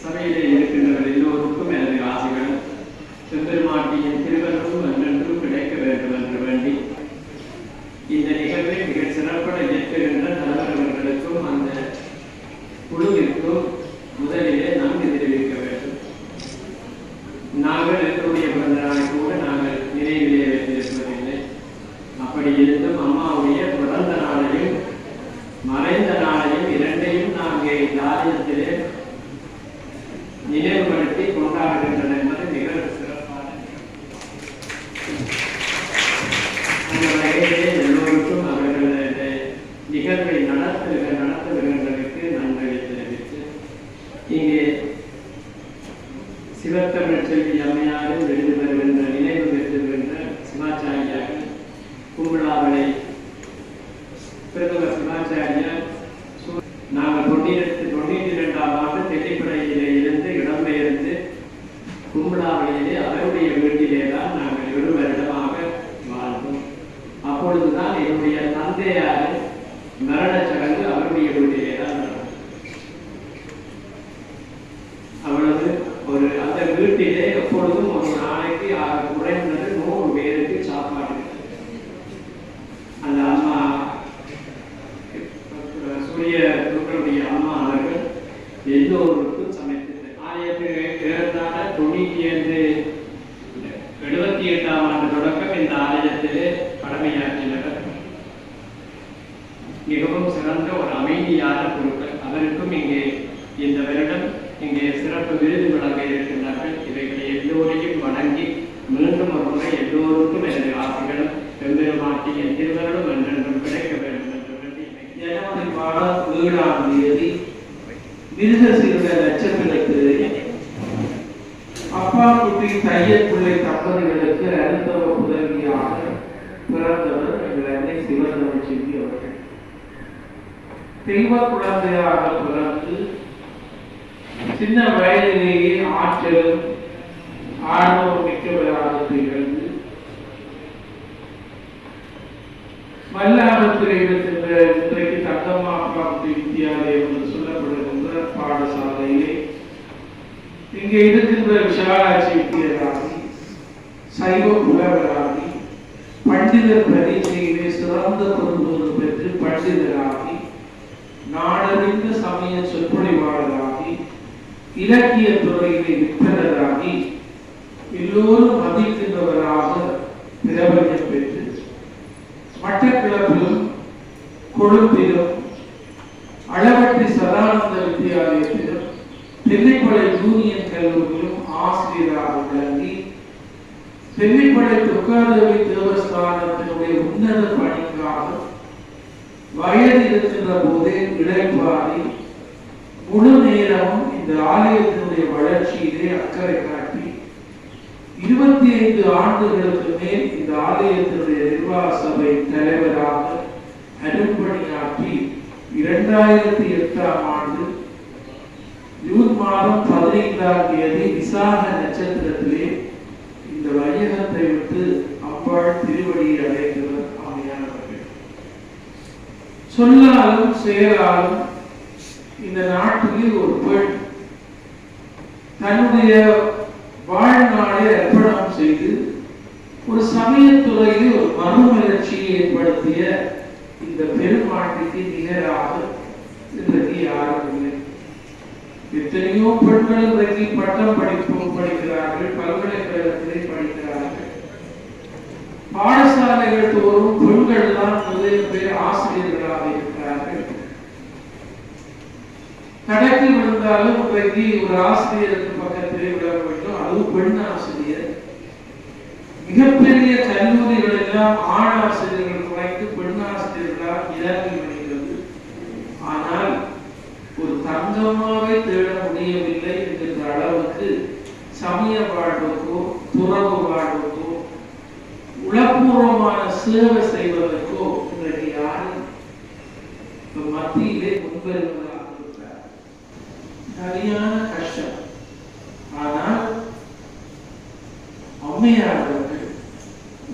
சபையிலே இருக்கின்றவர் எல்லோருக்கும் எனது ஆசைகள் செம்பெருமாட்டியின் திருவருளும் அன்றென்றும் கிடைக்க வேண்டும் என்று வேண்டி இந்த நிகழ்வை மிக சிறப்பட இயக்குகின்ற தலைவர்களுக்கும் அந்த குழுவிற்கும் முதலிலே நன்றி தெரிவிக்க வேண்டும். நாங்கள் எங்களுடைய பிறந்த நாளை கூட நாங்கள் நினைவிலே வைத்திருப்பதில்லை. அப்படி இருந்தும் அம்மா பிறந்த நாளையும் மறைந்த நாளையும் இரண்டையும் நாங்கள் இந்த ஆலயத்திலே நினைவுபடுத்தி கொண்டாடுகின்றன என்பது மிக சிறப்பான அந்த வகையிலே எல்லோருக்கும் அவர்களது நிகழ்வை நடத்துகிற நடத்துகின்றதற்கு நன்றி தெரிவித்து இங்கே சிவத்தமிழ் செல்வி அம்மையாரும் விருது பெறுகின்ற நினைவு பெற்று பெறுகின்ற சிவாச்சாரியார்கள் கும்பலாவளை பிரதமர் சிவாச்சாரியார் நாங்கள் தொண்ணூற்றி தொண்ணூற்றி இரண்டாம் ஆண்டு தெல்லிப்படையிலே இருந்து இடம்பெயர்ந்து கும்பலாவளியிலே அவருடைய வீட்டிலே தான் நாங்கள் இரு வருடமாக வாழ்ந்தோம். அப்பொழுதுதான் என்னுடைய தந்தையார் மரண சடங்கு அவருடைய வீட்டிலே தான் நடந்தது அவ்வளவு ஒரு அந்த வீட்டிலே எப்பொழுதும் ஒரு நாளைக்கு ஆறு குறைந்தது நூறு பேருக்கு சாப்பாடு அந்த அம்மா சூரிய குருக்களுடைய அம்மா அவர்கள் எல்லோருக்கும் சமைத்தது ஆயிரத்தி ஏறத்தாழ தொண்ணூற்றி ஐந்து எழுபத்தி எட்டாம் ஆண்டு தொடக்கம் இந்த ஆலயத்திலே கடமையாற்றினவர் மிகவும் சிறந்த ஒரு அமைதியான குருக்கள் அவருக்கும் இங்கே இந்த வருடம் இங்கே சிறப்பு விருது வழங்க இருக்கின்றார்கள். இவைகளை எல்லோரையும் வணங்கி மீண்டும் ஒரு முறை எல்லோருக்கும் எனது ஆசைகளும் எம்பெருமாட்டியின் திருவருளும் என்றென்றும் கிடைக்க வேண்டும் என்று வேண்டி ஜனவரி மாதம் ஏழாம் தேதி. மிருகசீரக நட்சத்திரத்திலே அப்பா குட்டி தைய பிள்ளை தம்பதிகளுக்கு அருந்தவ உதவியாக பிறந்தவர் எங்கள் அன்னை சிவந்தவன் செல்வி அவர்கள். தெய்வ குழந்தையாக பிறந்து சின்ன வயதிலேயே ஆற்றல் ஆர்வம் மிக்கவராக திகழ்ந்து மல்லாபத்திரையில் சென்ற இன்றைக்கு தங்கம்மா பிராப்தி வித்தியாலயம் என்று சொல்லப்படுகின்ற பாடசாலையிலே இங்கே இருக்கின்ற விஷாலாட்சி வித்தியராகி சைவ புலவராகி பண்டிதர் பரீட்சையிலே சிறந்த பொருந்தோடு பெற்று பண்டிதராகி நாடறிந்த சமய சொற்பொழிவாளராகி இலக்கிய துறையிலே விற்பனராகி எல்லோரும் மதிக்கின்றவராக பிரபஞ்சம் பெற்று மட்டக்கிழப்பிலும் கொழும்பிலும் உட்கார்ந்தவை தேவஸ்தானத்தினுடைய உன்னத பணிக்காக வயது இருக்கின்ற போதே இளைப்பாரி முழு நேரமும் இந்த ஆலயத்தினுடைய வளர்ச்சியிலே அக்கறை காட்டி இருபத்தி ஐந்து ஆண்டுகளுக்கு மேல் இந்த ஆலயத்தினுடைய நிர்வாக சபை தலைவராக அரும்பணியாற்றி இரண்டாயிரத்தி எட்டாம் ஆண்டு ஜூன் மாதம் பதினைந்தாம் தேதி விசாக நட்சத்திரத்திலே சொல்லாலும் செயலாலும் இந்த நாட்டிலே ஒரு பெண் தன்னுடைய வாழ்நாளை அர்ப்பணம் செய்து ஒரு சமயத்துறையில் ஒரு மறுமலர்ச்சியை ஏற்படுத்திய இந்த பெருமாட்டிக்கு நிகராக இன்றைக்கு யாரும் இல்லை. எத்தனையோ பெண்கள் இன்றைக்கு பட்டம் படிப்பு படிக்கிறார்கள் பல்கலைக்கழகத்திலே படிக்கிறார்கள். பாடசாலைகள் தோறும் பெண்கள் தான் முதலில் பேர் ஆசிரியர்களாக இருக்கிறார்கள். கடைக்கு விழுந்தாலும் இன்றைக்கு ஒரு ஆசிரியருக்கு பக்கத்திலே விட வேண்டும். அதுவும் பெண் ஆசிரியர். மிகப்பெரிய கல்லூரிகள் எல்லாம் ஆண் ஆசிரியர்கள் குறைத்து பெண் ஆசிரியர்களால் இறங்கி வருகிறது ஆனால் ஒரு தங்கமாகவே தேட முடியவில்லை என்கின்ற அளவுக்கு சமய வாழ்வுக்கோ துறவு வாழ்வுக்கோ உளப்பூர்வமான சேவை செய்வதற்கோ இன்றைக்கு யாரும் மத்தியிலே முன்வருவதாக இருக்கிறார் சரியான கஷ்டம். ஆனால் அம்மையார் அவர்கள்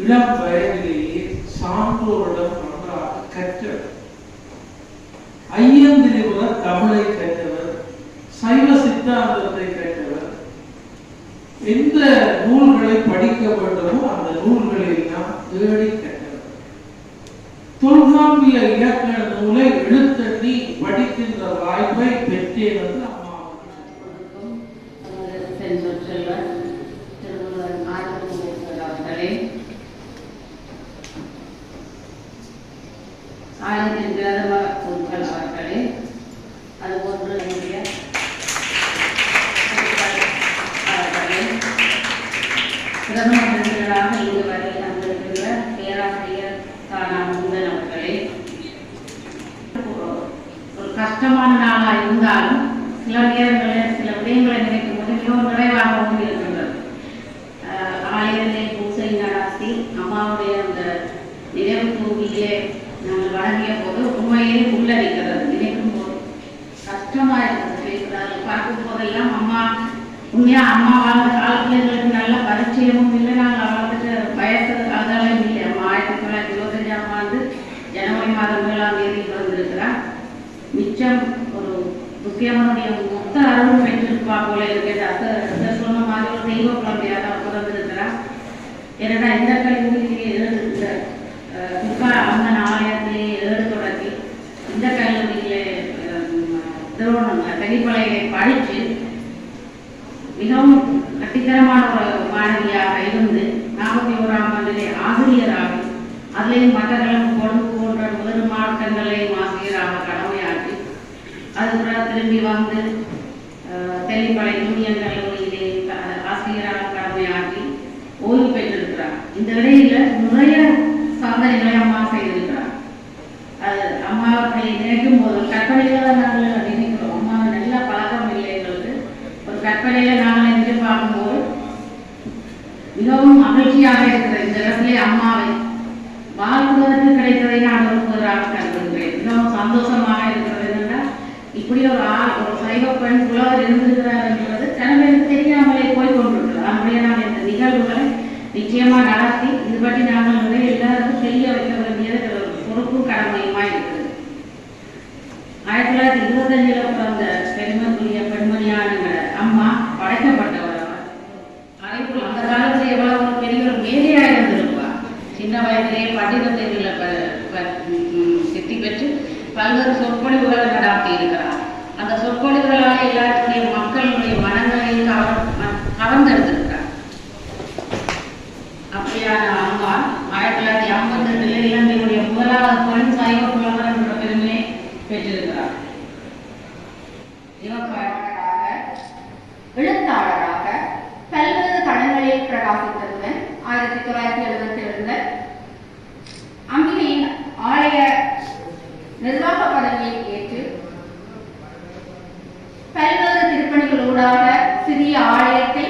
இளம் வயதிலேயே சான்றோரிடம் நன்றாக கற்றவர். ஐயந்திரிபுர தமிழை கற்றவர் சைவ சித்த சித்தாந்தத்தை கேட்டவர் எந்த நூல்களை படிக்க வேண்டுமோ அந்த நூல்களை எல்லாம் தேடி கற்றவர் தொல்காப்பிய இலக்கண நூலை எழுத்தட்டி வடிக்கின்ற வாய்ப்பை பெற்றேன் என்று அம்மா கொடுக்கும் அவர்களே ஆயிரத்தின் பிரதம குருக்கள் அவர்களே அதுபோன்று என்னுடைய பிரதம இங்கு வரை தந்திருக்கின்ற பேராசிரியர் தானா முந்தன் அவர்களே கஷ்டமான நாளா இருந்தாலும் சில நேரங்களில் சில விடயங்களை நினைக்கும் போது மிகவும் நிறைவாகவும் இருக்கின்றது ஆஹ் ஆலயத்திலே பூசை நடாத்தி அம்மாவுடைய அந்த நினைவு தூவியிலே நாங்கள் வழங்கிய போது உண்மையிலே உள்ளடிக்கிறது. நினைக்கும் போது கஷ்டமா இருக்கிறது பார்க்கும் போதெல்லாம் அம்மா உண்மையா அம்மா வாழ்ந்த காலத்தில் எங்களுக்கு நல்ல பரிச்சயமும் இல்லை. நாங்கள் அவளுக்கு வயசு அதெல்லாம் இல்லை அம்மா ஆயிரத்தி தொள்ளாயிரத்தி இருபத்தஞ்சாம் ஆண்டு ஜனவரி மாதம் ஏழாம் தேதி பிறந்திருக்கிறார் மிச்சம் ஒரு முக்கியமானுடைய மொத்த அருள் பெற்றிருப்பா போல இருக்கிறது அச சொன்ன மாதிரி ஒரு தெய்வ குழந்தையாக தான் பிறந்திருக்கிறார் ஏன்னா இந்த கல்லூரியிலே அஹ், தெல்லிப்பளை யூனியன் கல்லூரியிலே க- ஆசிரியராக கடமையாற்றி ஓய்வு பெற்றிருக்கிறார். இந்த இடையில நிறைய சாதனைகளை அம்மா செய்திருக்கிறார். அது அம்மாவை நினைக்கும் போது கற்பனையில நாங்கள் நினைக்கிறோம். அம்மா நல்ல பழக்கம் இல்லை எங்களுக்கு. ஒரு கற்பனையில நாங்கள் நினைச்சு பார்க்கும்போது மிகவும் மகிழ்ச்சியாக இருக்கிறது இந்த இடத்திலே அம்மாவை வாழ்வதற்கு கிடைத்ததை நான் விரும்புவதாக கருதுகிறேன் மிகவும் சந்தோஷமாக இருக்கிறது என்னென்னா இப்படி ஒரு ஆள் ஒரு சைவ பெண் புலவர் இருந்திருக்கிறார் என்பது கணவனுக்கு தெரியாமலே போய் கொண்டிருக்கிறது அப்படியே நான் இந்த நிகழ்வுகளை நிச்சயமா நடத்தி இது பற்றி நாங்கள் நிறைய எல்லாருக்கும் தெரிய வைக்க வேண்டியது ஒரு பொறுப்பும் கடமையுமா இருக்கிறது ஆயிரத்தி தொள்ளாயிரத்தி இருபத்தஞ்சில் பிறந்த பெருமைக்குரிய பெண்மணியான அம்மா படைக்கப்பட்டவர் அவர் அதேபோல் அந்த காலத்துல எவ்வளவு ஒரு பெரிய ஒரு மேதையா இருந்திருப்பா. சின்ன வயதிலேயே பண்டிதத்தில் சித்தி பெற்று பல்வேறு சொற்பொழிவுகளை நடாத்தி இருக்கிறார். அந்த சொற்பொழிவுகளால் எல்லாருடைய மக்களுடைய மனங்களை கவர்ந்தெடுத்திருக்கிறார் அப்படியான அம்மா ஆயிரத்தி தொள்ளாயிரத்தி ஐம்பத்தி ரெண்டுல இலங்கையுடைய முதலாவது பெண் சைவ புலவர் என்ற பெருமையை பெற்றிருக்கிறார். இவக்காரராக எழுத்தாளராக பல்வேறு தளங்களில் பிரகாசித்ததுடன் ஆயிரத்தி தொள்ளாயிரத்தி எழுபத்தி ஏழுல அம்பிகையின் ஆலய நிர்வாக பதவியை ஏற்று பல்வேறு திருப்பணிகளூடாக சிறிய ஆலயத்தை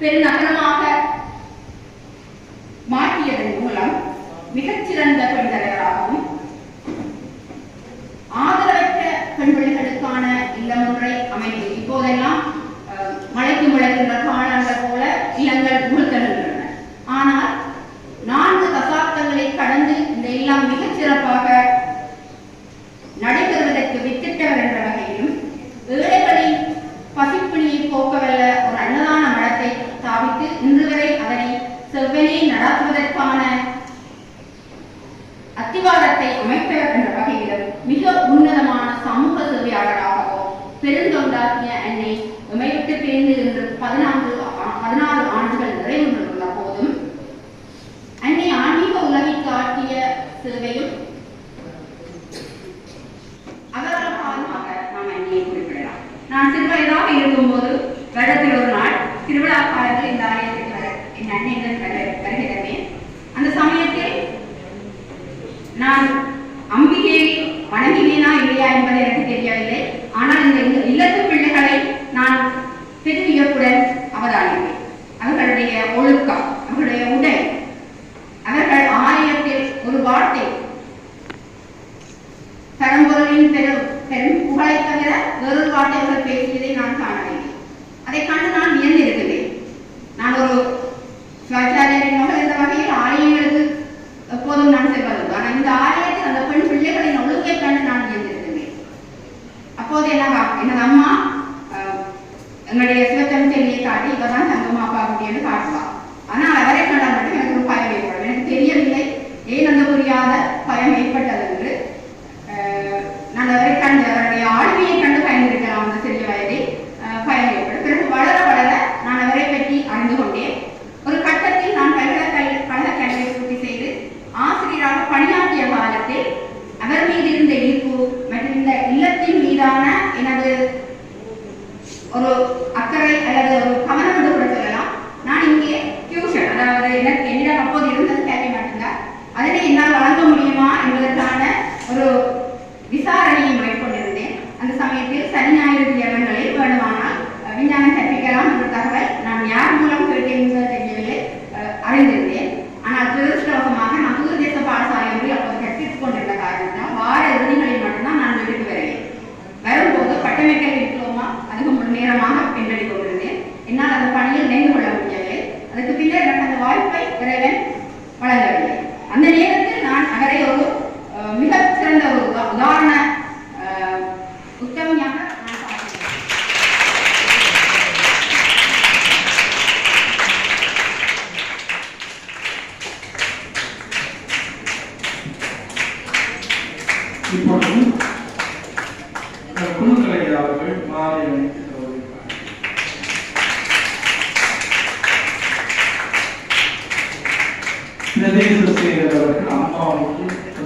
பெருநகரமாக மாற்றியதன் மூலம் மிகச்சிறந்த பெண்தலைவர் நடாத்துவதற்கான அவர்களுடைய ஒழுக்கம் அவர்களுடைய உடை. அவர்கள் ஆலயத்தில் ஒரு வார்த்தை. பரம்பொருளின் பெரும் பெரும் புகழை தவிர வெறும் வார்த்தை அவர்கள் பேசியதை நான் காணவில்லை. அதை கண்டு நான் வியந்திருக்கிறேன். நான் ஒரு சுவாச்சாரியரின் மகள் இந்த வகையில் ஆலயங்களுக்கு எப்போதும் நான் செல்வது ஆனால் இந்த ஆலயத்தில் அந்த பெண் பிள்ளைகளின் ஒழுங்கை கண்டு நான் வியந்திருக்கிறேன். அப்போது என்ன எனது அம்மா எங்களுடைய சிவத்தமிழ்ச்சியை காட்டி இப்பதான் அம்மா அப்பா குட்டின்னு காட்டலாம் ஆனால் அவரை கண்டால் மட்டும் எனக்கு ஒரு பயம் ஏற்படும் எனக்கு தெரியவில்லை. ஏன் அந்த புரியாத பயம் ஏற்பட்டது? rồi nó còn chứ